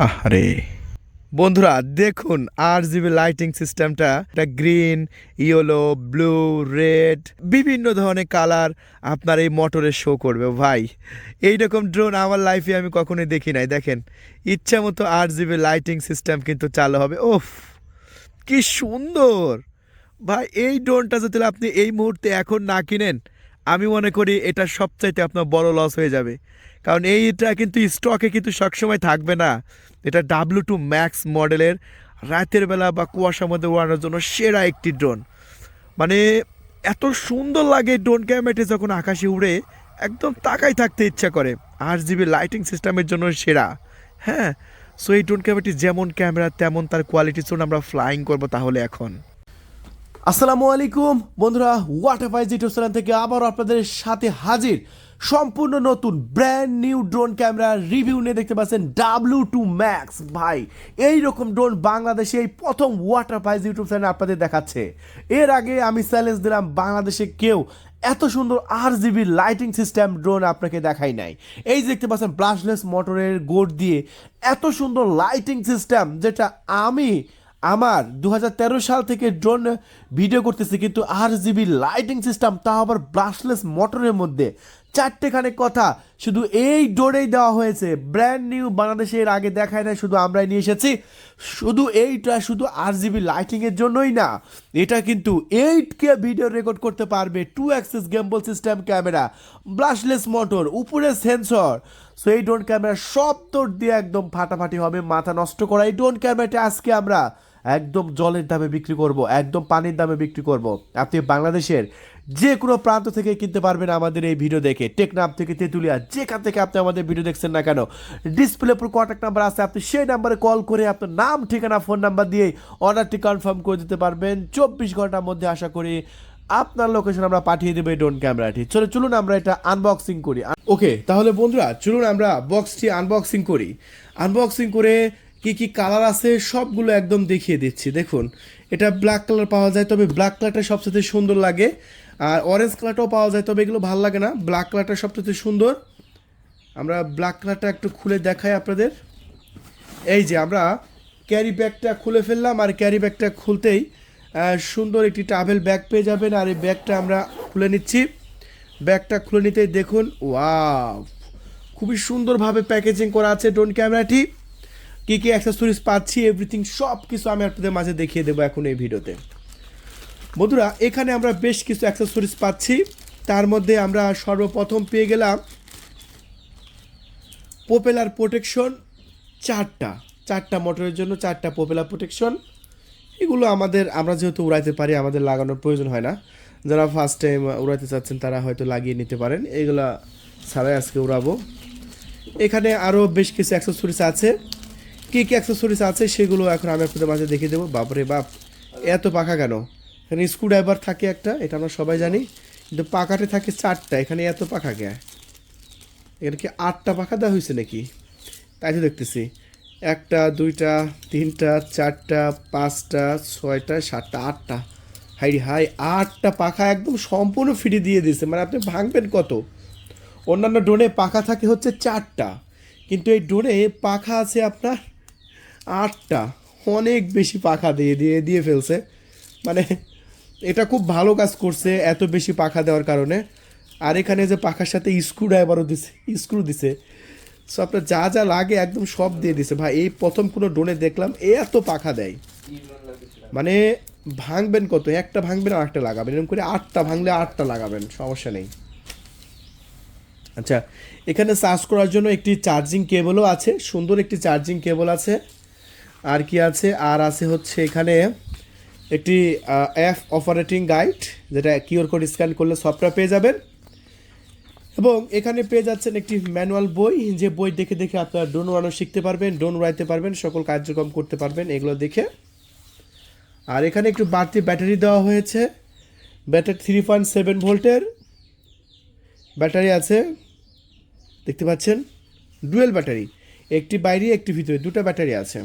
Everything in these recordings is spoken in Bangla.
আরে বন্ধুরা, দেখুন আর জিবি লাইটিং সিস্টেমটা এটা গ্রিন ইয়েলো ব্লু রেড বিভিন্ন ধরনের কালার আপনার এই মোটরে শো করবে। ভাই, এইরকম ড্রোন আমার লাইফে আমি কখনোই দেখি নাই। দেখেন, ইচ্ছা মতো আর জিবি লাইটিং সিস্টেম কিন্তু চালু হবে। ওফ কি সুন্দর! ভাই, এই ড্রোনটা যদি আপনি এই মুহূর্তে এখন না কিনেন আমি মনে করি এটা সবচাইতে আপনার বড় লস হয়ে যাবে। কারণ এইটা কিন্তু স্টকে কিন্তু সবসময় থাকবে না। এটা ডাব্লু টু ম্যাক্স মডেলের রাতের বেলা বা কুয়াশার মধ্যে উড়ানোর জন্য সেরা একটি ড্রোন মানে এত সুন্দর লাগে ড্রোন ক্যামেরাটি যখন আকাশে উড়ে, একদম তাকাই থাকতে ইচ্ছা করে। আর জিবি লাইটিং সিস্টেমের জন্য সেরা। হ্যাঁ সো এই ড্রোন ক্যামেরাটি যেমন ক্যামেরা তেমন তার কোয়ালিটির জন্য আমরা ফ্লাইং করব তাহলে এখন। আসসালামু আলাইকুম। বন্ধুরা ওয়াটার ফাইজ চ্যানেল থেকে আবারও আপনাদের সাথে হাজির। সম্পূর্ণ নতুন brand new drone camera review নিয়ে দেখতে পাচ্ছেন ডাব্লু টু ম্যাক্স ভাই এই রকম ড্রোন বাংলাদেশে এই প্রথম ওয়াটার ফাইজ ইউটিউব চ্যানেল আপনাদের দেখাচ্ছে। এর আগে আমি চ্যালেঞ্জ দিলাম, বাংলাদেশে কেউ এত সুন্দর R GB lighting system drone আপনাকে দেখাই নাই। এই দেখতে পাচ্ছেন ব্রাশলেস মোটরের গোড দিয়ে এত সুন্দর লাইটিং সিস্টেম যেটা আমি আমার দু হাজার তেরো সাল থেকে ড্রোন ভিডিও করতেছি, কিন্তু আর জিবি লাইটিং সিস্টেম তা আবার ব্রাশলেস মোটরের মধ্যে। চারটেখানে কথা, শুধু এই ড্রোনেই দেওয়া হয়েছে। ব্র্যান্ড নিউ বাংলাদেশে এর আগে দেখায় না শুধু আমরাই নিয়ে এসেছি। শুধু এইটা, শুধু আর জিবি লাইটিংয়ের জন্যই না, এটা কিন্তু এইট কে ভিডিও রেকর্ড করতে পারবে two axis gimbal system camera brushless motor উপরে সেন্সর সো এই ড্রোন ক্যামেরা সব তোর দিয়ে একদম ফাটাফাটি হবে, মাথা নষ্ট করা। এই ড্রোন ক্যামেরাটা আজকে আমরা একদম জলের দামে বিক্রি করব, একদম পানির দামে বিক্রি করব। আপনি বাংলাদেশের যে কোনো প্রান্ত থেকে কিনতে পারবেন আমাদের এই ভিডিও দেখে। টেকনাপ থেকে তেঁতুলিয়া, যেখান থেকে আপনি আমাদের ভিডিও দেখছেন না কেন ডিসপ্লে উপর কন্ট্যাক্ট নাম্বার আছে, আপনি সেই নাম্বারে কল করে আপনার নাম, ঠিকানা ফোন নাম্বার দিয়ে অর্ডারটি কনফার্ম করে দিতে পারবেন। চব্বিশ ঘণ্টার মধ্যে আশা করি আপনার লোকেশন আমরা পাঠিয়ে দেবো এই ড্রোন ক্যামেরাটি চলো, চলুন আমরা এটা আনবক্সিং করি। ওকে তাহলে বন্ধুরা, চলুন আমরা বক্সটি আনবক্সিং করি। আনবক্সিং করে কি কি কালার আছে সবগুলো একদম দেখিয়ে দিচ্ছি। দেখুন, এটা ব্ল্যাক কালার পাওয়া যায়, তবে ব্ল্যাক কালারটা সবচেয়ে সুন্দর লাগে। আর অরেঞ্জ কালারটাও পাওয়া যায়, তবে এগুলো ভালো লাগে না। ব্ল্যাক কালারটা সবচেয়ে সুন্দর। আমরা ব্ল্যাক কালারটা একটু খুলে দেখাই আপনাদের। এই যে আমরা ক্যারি ব্যাগটা খুলে ফেললাম, আর ক্যারি ব্যাগটা খুলতেই সুন্দর একটি ট্রাভেল ব্যাগ পেয়ে যাবেন। আর এই ব্যাগটা আমরা খুলে নিচ্ছি। ব্যাগটা খুলে নিতেই দেখুন ওয়াও খুবই সুন্দরভাবে প্যাকেজিং করা আছে ড্রোন ক্যামেরাটি কী কী অ্যাক্সেসরিজ পাচ্ছি এভরিথিং সব কিছু আমি আপনাদের মাঝে দেখিয়ে দেবো এখন এই ভিডিওতে। বন্ধুরা, এখানে আমরা বেশ কিছু অ্যাক্সেসরিজ পাচ্ছি। তার মধ্যে আমরা সর্বপ্রথম পেয়ে গেলাম পোপেলার প্রোটেকশন চারটা। চারটা মোটরের জন্য চারটা পোপেলার প্রোটেকশন এগুলো আমাদের, আমরা যেহেতু উড়াইতে পারি, আমাদের লাগানোর প্রয়োজন হয় না। যারা ফার্স্ট টাইম উড়াইতে চাচ্ছেন, তারা হয়তো লাগিয়ে নিতে পারেন। এগুলা ছাড়াই আজকে উড়াবো। এখানে আরও বেশ কিছু অ্যাক্সেসরিজ আছে। কী কী অ্যাক্সেসরিজ আছে সেগুলো এখন আমি আপনাদের মাঝে দেখে দেবো। বাপরে বাপ, এত পাখা কেন? এখানে স্ক্রু ড্রাইভার থাকে একটা, এটা আমরা সবাই জানি। কিন্তু পাখাতে থাকে চারটা, এখানে এত পাখা কে? এখানে কি আটটা পাখা দেওয়া হয়েছে নাকি? তাই তো দেখতেছি। একটা, দুইটা, তিনটা, চারটা, পাঁচটা, ছয়টা, সাতটা, আটটা। হাই হাই, আটটা পাখা একদম সম্পূর্ণ ফ্রি দিয়ে দিয়েছে। মানে আপনি ভাঙবেন কত? অন্যান্য ড্রোনে পাখা থাকে হচ্ছে চারটা। কিন্তু এই ড্রোনে পাখা আছে আপনার আটটা অনেক বেশি পাখা দিয়ে দিয়ে দিয়ে ফেলছে। মানে এটা খুব ভালো কাজ করছে এত বেশি পাখা দেওয়ার কারণে। আর এখানে যে পাখার সাথে স্ক্রু ড্রাইভারও দিছে স্ক্রু দিছে। সো আপনার যা যা লাগে একদম সব দিয়ে দিছে। ভাই, এই প্রথম কোনো ড্রোনে দেখলাম এত পাখা দেয়। মানে ভাঙবেন কত? একটা ভাঙবেন আর একটা লাগাবেন। এরকম করে আটটা ভাঙলে আটটা লাগাবেন, সমস্যা নেই। আচ্ছা এখানে চার্জ করার জন্য একটি চার্জিং কেবলও আছে। সুন্দর একটি চার্জিং কেবল আছে। আর কি আছে? আর আছে হচ্ছে এখানে একটি অ্যাপ অপারেটিং গাইড যেটা কিউআর কোড স্ক্যান করলে সফটওয়্যার পেয়ে যাবেন। এবং এখানে পেয়ে যাচ্ছেন একটি ম্যানুয়াল বই। যে বই দেখে দেখে আপনারা ড্রোন উড়ানো শিখতে পারবেন ড্রোন উড়াইতে পারবেন, সকল কার্যক্রম করতে পারবেন, এগুলো দেখে। আর এখানে একটু বাড়তি ব্যাটারি দেওয়া হয়েছে। ব্যাটারি থ্রি পয়েন্ট সেভেন ভোল্টের। ব্যাটারি আছে, দেখতে পাচ্ছেন ডুয়েল ব্যাটারি। একটি বাইরে, একটি ভিতরে, দুটো ব্যাটারি আছে।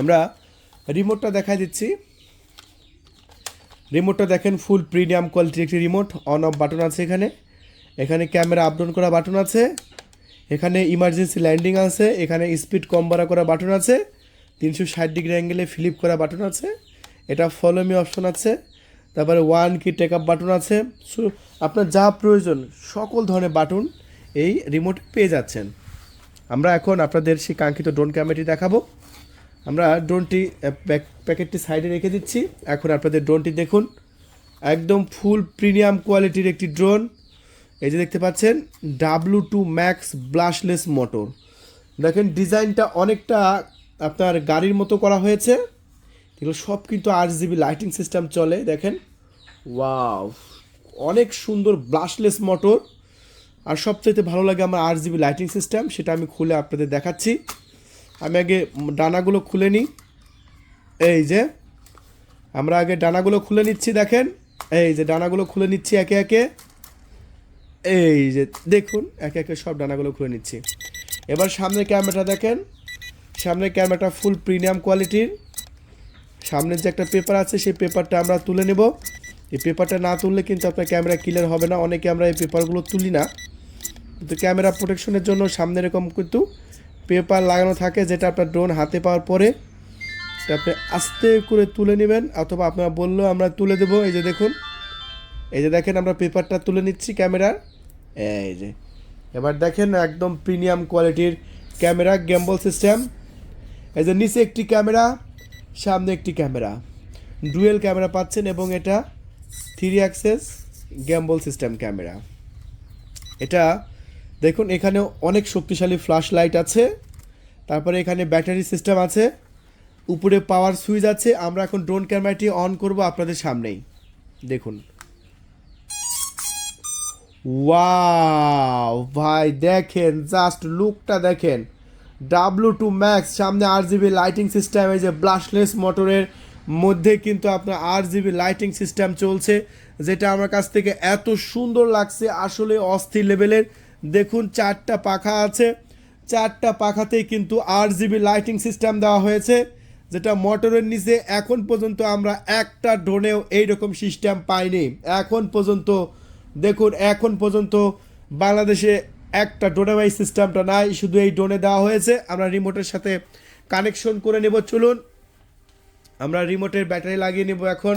আমরা রিমোটটা দেখাই দিচ্ছি। রিমোটটা দেখেন ফুল প্রিমিয়াম কোয়ালিটির একটি রিমোট অন অফ বাটন আছে এখানে। এখানে ক্যামেরা আপ ডাউন করা বাটন আছে। এখানে ইমার্জেন্সি ল্যান্ডিং আছে। এখানে স্পিড কম বাড়া করা বাটন আছে। তিনশো ষাট ডিগ্রি অ্যাঙ্গেলে ফ্লিপ করা বাটন আছে। এটা ফলো মি অপশন আছে। তারপরে one key take up button আছে। সো আপনার যা প্রয়োজন, সকল ধরনের বাটন এই রিমোট পেয়ে যাচ্ছেন। আমরা এখন আপনাদের সেই কাঙ্ক্ষিত ড্রোন ক্যামেরাটি দেখাবো। আমরা ড্রোনটি প্যাক- প্যাকেটটি সাইডে রেখে দিচ্ছি। এখন আপনাদের ড্রোনটি দেখুন। একদম ফুল প্রিমিয়াম কোয়ালিটির একটি ড্রোন। এই যে দেখতে পাচ্ছেন W two max brushless motor. দেখেন, ডিজাইনটা অনেকটা আপনার গাড়ির মতো করা হয়েছে। এগুলো সব কিন্তু আট জিবি লাইটিং সিস্টেম চলে, দেখেন। ওয়াও, অনেক সুন্দর ব্লাশলেস মোটর। আর সবচাইতে ভালো লাগে আমার আট জিবি লাইটিং সিস্টেম, সেটা আমি খুলে আপনাদের দেখাচ্ছি। আমি আগে ডানাগুলো খুলে নিই। এই যে, আমরা আগে ডানাগুলো খুলে নিচ্ছি, দেখেন। এই যে, ডানাগুলো খুলে নিচ্ছি একে একে। এই যে, দেখুন, একে একে সব ডানাগুলো খুলে নিচ্ছি। এবার সামনে ক্যামেরাটা দেখেন। সামনে ক্যামেরাটা ফুল প্রিমিয়াম কোয়ালিটির। সামনের যে একটা পেপার আছে, সেই পেপারটা আমরা তুলে নেব। এই পেপারটা না তুললে কিন্তু আপনার ক্যামেরা ক্লিয়ার হবে না। অনেকে আমরা এই পেপারগুলো তুলি না। কিন্তু ক্যামেরা প্রোটেকশনের জন্য সামনে এরকম কিন্তু পেপার লাগানো থাকে যেটা আপনার ড্রোন হাতে পাওয়ার পরে আপনি আস্তে করে তুলে নেবেন, অথবা আপনারা বললেও আমরা তুলে দেবো, এই যে দেখুন। এই যে দেখেন আমরা পেপারটা তুলে নিচ্ছি ক্যামেরার। এই যে। এবার দেখেন একদম প্রিমিয়াম কোয়ালিটির ক্যামেরা গ্যাম্বল সিস্টেম এই যে নিচে একটি ক্যামেরা, সামনে একটি ক্যামেরা। ডুয়েল ক্যামেরা পাচ্ছেন এবং এটা three axis gimbal system camera. এটা দেখুন এখানে অনেক শক্তিশালী ফ্ল্যাশ লাইট আছে। তারপরে এখানে ব্যাটারি সিস্টেম আছে। উপরে পাওয়ার সুইচ আছে। আমরা এখন ড্রোন ক্যামেরাটি অন করব আপনাদের সামনেই। দেখুন। ওয়াও ভাই, দেখেন জাস্ট লুকটা দেখেন। ডাব্লু টু ম্যাক্স সামনে আর জিবি লাইটিং সিস্টেম এই যে ব্লাশলেস মোটরের মধ্যে কিন্তু আপনার আর জিবি লাইটিং সিস্টেম চলছে, যেটা আমার কাছ থেকে এত সুন্দর লাগছে, আসলে অস্থির লেভেলের দেখুন, চারটা পাখা আছে। চারটা পাখাতেই কিন্তু আর জিবি লাইটিং সিস্টেম দেওয়া হয়েছে, যেটা মোটরের নিচে এখন পর্যন্ত আমরা একটা ড্রোনেও এইরকম সিস্টেম পাইনি। এখন পর্যন্ত, দেখুন, এখন পর্যন্ত বাংলাদেশে একটা ড্রোনেবাই সিস্টেমটা নাই, শুধু এই ড্রোনে দেওয়া হয়েছে। আমরা রিমোটের সাথে কানেকশন করে নেব, চলুন। আমরা রিমোটের ব্যাটারি লাগিয়ে নেব এখন।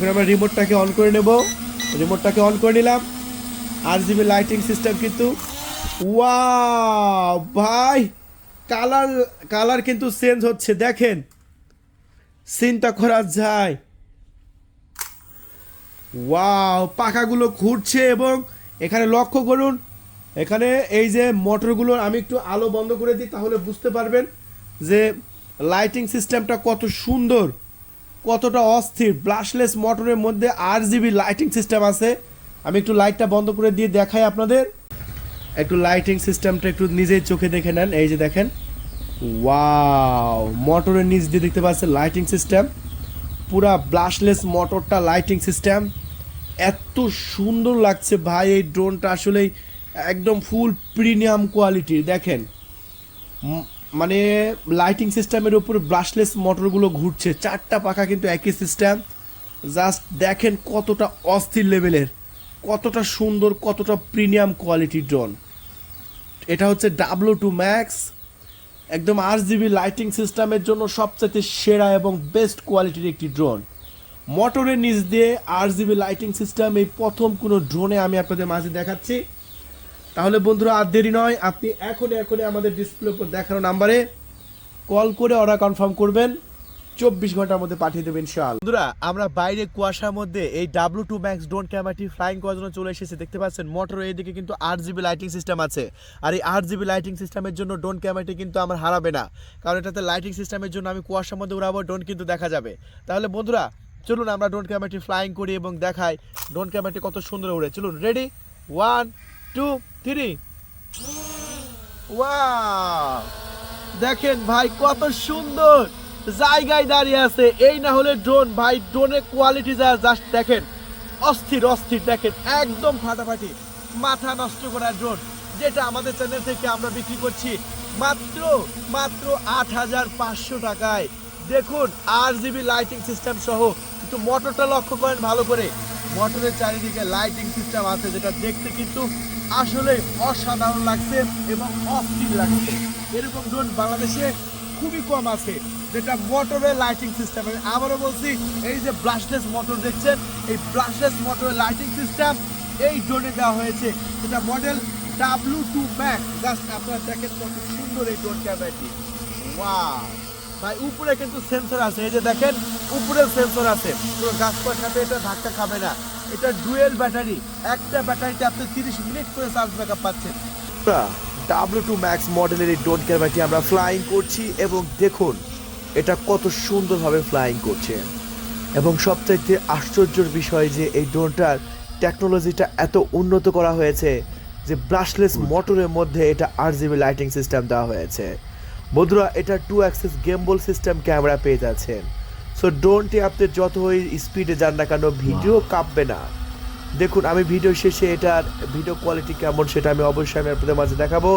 এখন আমরা রিমোটটাকে অন করে নেব। রিমোটটাকে অন করে নিলাম। R G B lighting system কিন্তু। ওয়াও ভাই! কালার কালার কিন্তু চেঞ্জ হচ্ছে, দেখেন। চিন্তা করা যায়। ওয়াও পাখাগুলো ঘুরছে এবং এখানে লক্ষ্য করুন, এখানে এই যে মোটরগুলো আমি একটু আলো বন্ধ করে দিই, তাহলে বুঝতে পারবেন যে লাইটিং সিস্টেমটা কত সুন্দর। কতটা অস্থির। ব্লাশলেস মোটরের মধ্যে আর জিবি লাইটিং সিস্টেম আছে। আমি একটু লাইটটা বন্ধ করে দিয়ে দেখাই আপনাদের। একটু লাইটিং সিস্টেমটা একটু নিজেই চোখে দেখে নেন। এই যে দেখেন। ওয়াও মোটরের নিচ দিয়ে দেখতে পাচ্ছেন লাইটিং সিস্টেম পুরা ব্লাশলেস মোটরটা লাইটিং সিস্টেম এত সুন্দর লাগছে ভাই, এই ড্রোনটা আসলেই একদম ফুল প্রিমিয়াম কোয়ালিটির দেখেন। মানে লাইটিং সিস্টেমের উপর ব্রাশলেস মোটরগুলো ঘুরছে। চারটা পাখা কিন্তু একই সিস্টেম জাস্ট দেখেন কতটা অস্থির লেভেলের কতটা সুন্দর, কতটা প্রিমিয়াম কোয়ালিটির ড্রোন এটা হচ্ছে ডাব্লু টু ম্যাক্স একদম আর জিবি লাইটিং সিস্টেমের জন্য সবচেয়ে সেরা এবং বেস্ট কোয়ালিটির একটি ড্রোন মোটরের নিচ দিয়ে আর জিবি লাইটিং সিস্টেম এই প্রথম কোনো ড্রোনে আমি আপনাদের মাঝে দেখাচ্ছি। তাহলে বন্ধুরা আর দেরি নয়, আপনি এখনই এখনই আমাদের ডিসপ্লে উপর দেখানো নাম্বারে কল করে অর্ডার কনফার্ম করবেন। চব্বিশ ঘণ্টার মধ্যে পাঠিয়ে দেবেন শাল বন্ধুরা, আমরা বাইরে কুয়াশার মধ্যে এই ডাব্লু টু ম্যাক্স ড্রোন ক্যামেরাটি ফ্লাইং করার জন্য চলে এসেছে। দেখতে পাচ্ছেন মোটর এইদিকে কিন্তু আট জিবি লাইটিং সিস্টেম আছে। আর এই আট জিবি লাইটিং সিস্টেমের জন্য ড্রোন ক্যামেরাটি কিন্তু আমার হারাবে না। কারণ এটাতে লাইটিং সিস্টেমের জন্য আমি কুয়াশার মধ্যে উড়াবো ড্রোন কিন্তু দেখা যাবে। তাহলে বন্ধুরা, চলুন আমরা ড্রোন ক্যামেরাটি ফ্লাইং করি এবং দেখাই। ড্রোন ক্যামেরাটি কত সুন্দর উড়ে। চলুন রেডি ওয়ান টু থ্রি দেখেন ভাই, কত সুন্দর জায়গায় দাঁড়িয়ে আছে। এই না হলে ড্রোন ভাই ড্রোনের কোয়ালিটি যা জাস্ট দেখেন। অস্থির অস্থির, দেখেন, একদম ফাটাফাটি। মাথা নষ্ট করা ড্রোন যেটা আমাদের চ্যানেল থেকে আমরা বিক্রি করছি মাত্র মাত্র আট হাজার পাঁচশো টাকায়। দেখুন আর জিবি লাইটিং সিস্টেম সহ কিন্তু মোটরটা লক্ষ্য করেন ভালো করে। মোটরের চারিদিকে লাইটিং সিস্টেম আছে, যেটা দেখতে কিন্তু আসলে অসাধারণ লাগছে এবং অস্থির লাগছে। এরকম ড্রোন বাংলাদেশে খুবই কম আছে, যেটা মোটরের লাইটিং সিস্টেম আমি আবারও বলছি, এই যে ব্রাশলেস মোটর দেখছেন, এই ব্রাশলেস মোটরের লাইটিং সিস্টেম এই ড্রোনে দেওয়া হয়েছে। যেটা model W two max just আপনারা দেখেন কত সুন্দর এই ড্রোন ক্যামেরাটি ওয়াও ভাই, উপরে কিন্তু সেন্সর আছে। এই যে দেখেন উপরে সেন্সর আছে। পুরো গাছপার সাথে এটা ধাক্কা খাবে না। এটা ডুয়েল ব্যাটারি। একটা ব্যাটারিতে আপনি তিরিশ মিনিট করে চার্জ ব্যাকআপ পাচ্ছেন। ডাব্লিউ টু ম্যাক্স মডেলের এই ড্রোন ক্যামেরাটি আমরা ফ্লাইং করছি এবং দেখুন এটা কত সুন্দরভাবে ফ্লাইং করছে। এবং সবচাইতে আশ্চর্যের বিষয় যে এই ড্রোনটার টেকনোলজিটা এত উন্নত করা হয়েছে যে ব্রাশলেস মোটরের মধ্যে এটা আর জিবি লাইটিং সিস্টেম দেওয়া হয়েছে। বন্ধুরা এটা two axis gimbal system camera পেয়ে যাচ্ছেন। সো ড্রোনটি আপনি যতই স্পিডে যান না কেন ভিডিও কাঁপবে না। দেখুন আমি ভিডিও শেষে এটার ভিডিও কোয়ালিটি কেমন সেটা আমি অবশ্যই আমি আপনাদের মাঝে দেখাবো।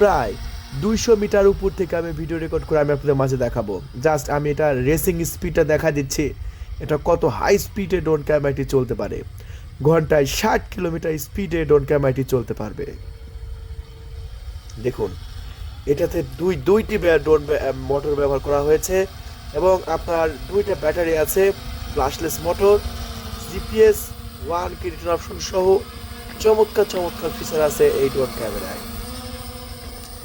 প্রায় দুইশো মিটার উপর থেকে আমি ভিডিও রেকর্ড করে আমি আপনাদের মাঝে দেখাবো। জাস্ট আমি এটা রেসিং স্পিডটা দেখা দিচ্ছি। এটা কত হাই স্পিডে ড্রোন ক্যামেরাটি চলতে পারে। ঘন্টায় ষাট কিলোমিটার স্পিডে ড্রোন ক্যামেরাটি চলতে পারবে। দেখুন এটাতে দুই দুইটি ড্রোন মোটর ব্যবহার করা হয়েছে। এবং আপনার দুইটা ব্যাটারি আছে brushless motor GPS one key return option সহ চমৎকার চমৎকার ফিচার আছে এই ড্রোন ক্যামেরায়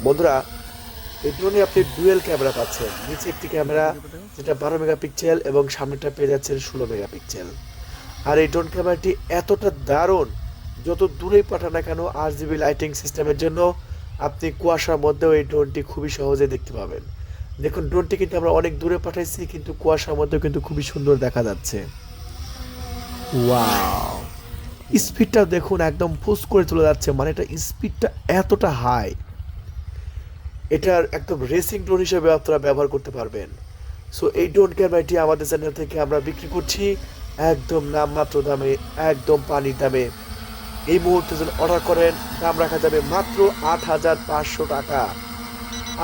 বন্ধুরা, এই ড্রোনে আপনি ডুয়েল ক্যামেরা পাচ্ছেন। নিচে একটি ক্যামেরা যেটা বারো মেগাপিক্সেল এবং সামনেটা পেয়ে যাচ্ছেন ষোলো মেগাপিক্সেল আর এই ড্রোন ক্যামেরাটি এতটা দারুণ, যত দূরেই পাঠান না কেন আর জিবি লাইটিং সিস্টেমের জন্য আপনি কুয়াশার মধ্যেও এই ড্রোনটি খুবই সহজে দেখতে পাবেন। দেখুন ড্রোনটি কিন্তু আমরা অনেক দূরে পাঠাইছি, কিন্তু কুয়াশার মধ্যেও কিন্তু খুবই সুন্দর দেখা যাচ্ছে। স্পিডটা দেখুন, একদম ফুস করে চলে যাচ্ছে মানে এটা স্পিডটা এতটা হাই এটার একদম রেসিং ড্রোন হিসেবে আপনারা ব্যবহার করতে পারবেন। সো এই ড্রোন ক্যামেরাটি আমাদের চ্যানেল থেকে আমরা বিক্রি করছি, একদম নামমাত্র দামে, একদম পানির দামে। এই মুহূর্তে যদি অর্ডার করেন, দাম রাখা যাবে মাত্র আট হাজার পাঁচশো টাকা।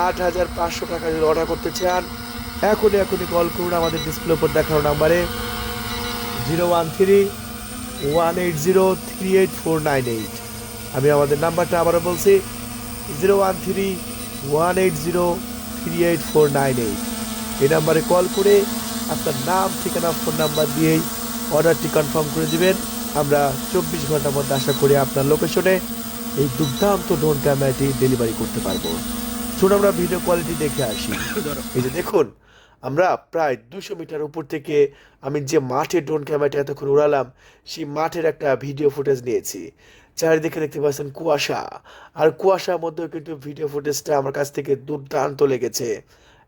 আট হাজার পাঁচশো টাকা যদি অর্ডার করতে চান এখনই এখনই কল করুন আমাদের ডিসপ্লে উপর দেখানো নাম্বারে zero one three one eight zero three eight four nine eight আমি আমাদের নাম্বারটা আবারও বলছি zero one three one eight zero three eight four nine eight এই নাম্বারে কল করে আপনার নাম, ঠিকানা ফোন নাম্বার দিয়েই অর্ডারটি কনফার্ম করে দিবেন। আমরা চব্বিশ ঘণ্টার মধ্যে আশা করি আপনার লোকেশনে এই দুর্দান্ত ড্রোন ক্যামেরাটি ডেলিভারি করতে পারব। চলুন আমরা ভিডিও কোয়ালিটি দেখে আসি। এই যে দেখুন আমরা প্রায় দুশো মিটার উপর থেকে আমি যে মাঠে ড্রোন ক্যামেরাটা এতক্ষণ উড়ালাম সেই মাঠের একটা ভিডিও ফুটেজ নিয়েছি। চারিদিকে দেখতে পাচ্ছেন কুয়াশা। আর কুয়াশার মধ্যেও কিন্তু ভিডিও ফুটেজটা আমার কাছ থেকে দুর্দান্ত লেগেছে।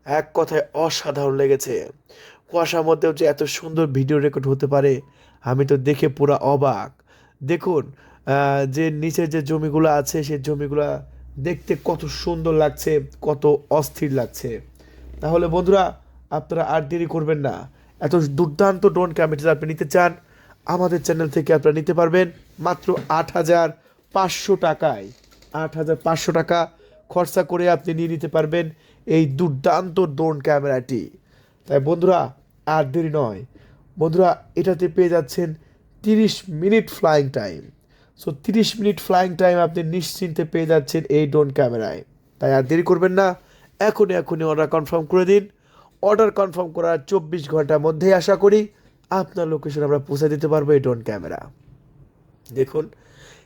এক কথায় অসাধারণ লেগেছে। কুয়াশার মধ্যেও যে এত সুন্দর ভিডিও রেকর্ড হতে পারে আমি তো দেখে পুরো অবাক। দেখুন যে নিচের যে জমিগুলো আছে সেই জমিগুলো দেখতে কত সুন্দর লাগছে, কত অস্থির লাগছে। তাহলে বন্ধুরা, আপনারা আর দেরি করবেন না। এত দুর্দান্ত ড্রোন ক্যামেরা আপনি নিতে চান, আমাদের চ্যানেল থেকে আপনারা নিতে পারবেন মাত্র আট হাজার পাঁচশো টাকায়। আট হাজার পাঁচশো টাকা খরচা করে আপনি নিয়ে নিতে পারবেন এই দুর্দান্ত ড্রোন ক্যামেরাটি তাই বন্ধুরা, আর দেরি নয়। বন্ধুরা, এটাতে পেয়ে যাচ্ছেন তিরিশ মিনিট ফ্লাইং টাইম সো তিরিশ মিনিট ফ্লাইং টাইম আপনি নিশ্চিন্তে পেয়ে যাচ্ছেন এই ড্রোন ক্যামেরায় তাই আর দেরি করবেন না। এখনই এখনই অর্ডার কনফার্ম করে দিন। অর্ডার কনফার্ম করার চব্বিশ ঘণ্টার মধ্যেই আশা করি আপনার লোকেশন আমরা পৌঁছে দিতে পারব এই ড্রোন ক্যামেরা দেখুন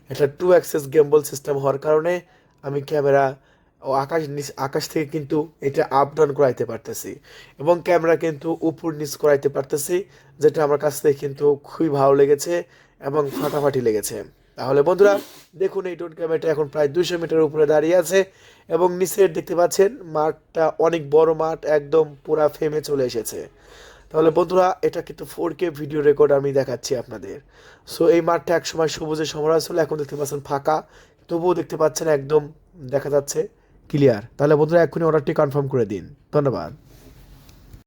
এটা টু অ্যাক্সেস গেম্বল সিস্টেম হওয়ার কারণে আমি ক্যামেরা ও আকাশ আকাশ থেকে কিন্তু এটা আপ ডাউন করাইতে পারতেছি এবং ক্যামেরা কিন্তু উপর নিচ করাইতে পারতেছি, যেটা আমার কাছ থেকে কিন্তু খুবই ভালো লেগেছে এবং ফাটাফাটি লেগেছে। তাহলে বন্ধুরা, দেখুন এই ড্রোন ক্যামেরাটা এখন প্রায় দুশো মিটার উপরে দাঁড়িয়ে আছে এবং নিচের দেখতে পাচ্ছেন মাঠটা অনেক বড় মাঠ, একদম পুরা ফেমে চলে এসেছে। তাহলে বন্ধুরা, এটা কিন্তু ফোর কে ভিডিও রেকর্ড আমি দেখাচ্ছি আপনাদের। সো এই মাঠটা একসময় সবুজে সমরা ছিল এখন দেখতে পাচ্ছেন ফাঁকা। তবুও দেখতে পাচ্ছেন একদম দেখা যাচ্ছে ক্লিয়ার তাহলে বন্ধুরা, এক্ষুনি অর্ডারটি কনফার্ম করে দিন। ধন্যবাদ।